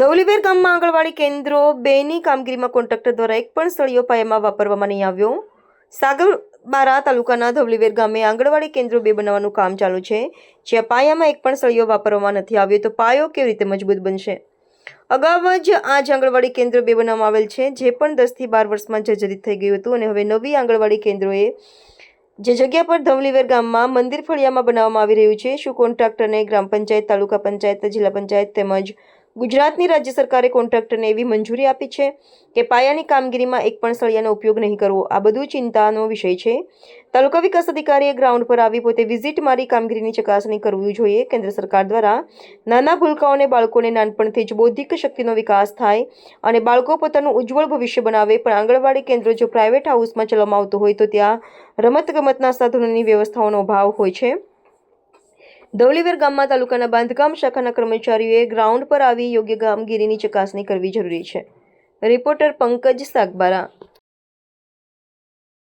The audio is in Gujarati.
ધવલીવેર ગામમાં આંગણવાડી કેન્દ્રો બેની કામગીરીમાં કોન્ટ્રાક્ટર દ્વારા એક પણ સળિયો પાયામાં વાપરવામાં નહીં આવ્યો. સાગરબારા તાલુકાના ધવલીવેર ગામે આંગણવાડી કેન્દ્રો બે બનાવવાનું કામ ચાલુ છે. જ્યાં પાયામાં એક પણ સળિયો વાપરવામાં નથી આવ્યો તો પાયો કેવી રીતે મજબૂત બનશે? અગાઉ જ આ જ આંગણવાડી કેન્દ્રો બે બનાવવામાં આવેલ છે, જે પણ દસથી બાર વર્ષમાં જર્જરિત થઈ ગયું હતું અને હવે નવી આંગણવાડી કેન્દ્રોએ જે જગ્યા પર ધવલીવેર ગામમાં મંદિર ફળિયામાં બનાવવામાં આવી રહ્યું છે, શું કોન્ટ્રાક્ટરને ગ્રામ પંચાયત, તાલુકા પંચાયત, જિલ્લા પંચાયત તેમજ ગુજરાતની રાજ્ય સરકારે કોન્ટ્રાક્ટરને એવી મંજૂરી આપી છે કે પાયાની કામગીરીમાં એક પણ સળિયાનો ઉપયોગ નહીં કરવો. આ બધું ચિંતાનો વિષય છે. તાલુકા વિકાસ અધિકારીએ ગ્રાઉન્ડ પર આવી પોતે વિઝિટ મારી કામગીરીની ચકાસણી કરવી જોઈએ. કેન્દ્ર સરકાર દ્વારા નાના ભૂલકાઓને બાળકોને નાનપણથી જ બૌદ્ધિક શક્તિનો વિકાસ થાય અને બાળકો પોતાનું ઉજ્જવળ ભવિષ્ય બનાવે, પણ આંગણવાડી કેન્દ્રો જો પ્રાઇવેટ હાઉસમાં ચલાવવામાં આવતું હોય તો ત્યાં રમતગમતના સાધનોની વ્યવસ્થાઓનો અભાવ હોય છે. ધવલીવેર ગામમાં તાલુકાના બાંધકામ શાખાના કર્મચારીઓએ ગ્રાઉન્ડ પર આવી યોગ્ય કામગીરીની ચકાસણી કરવી જરૂરી છે. રિપોર્ટર પંકજ સાગબારા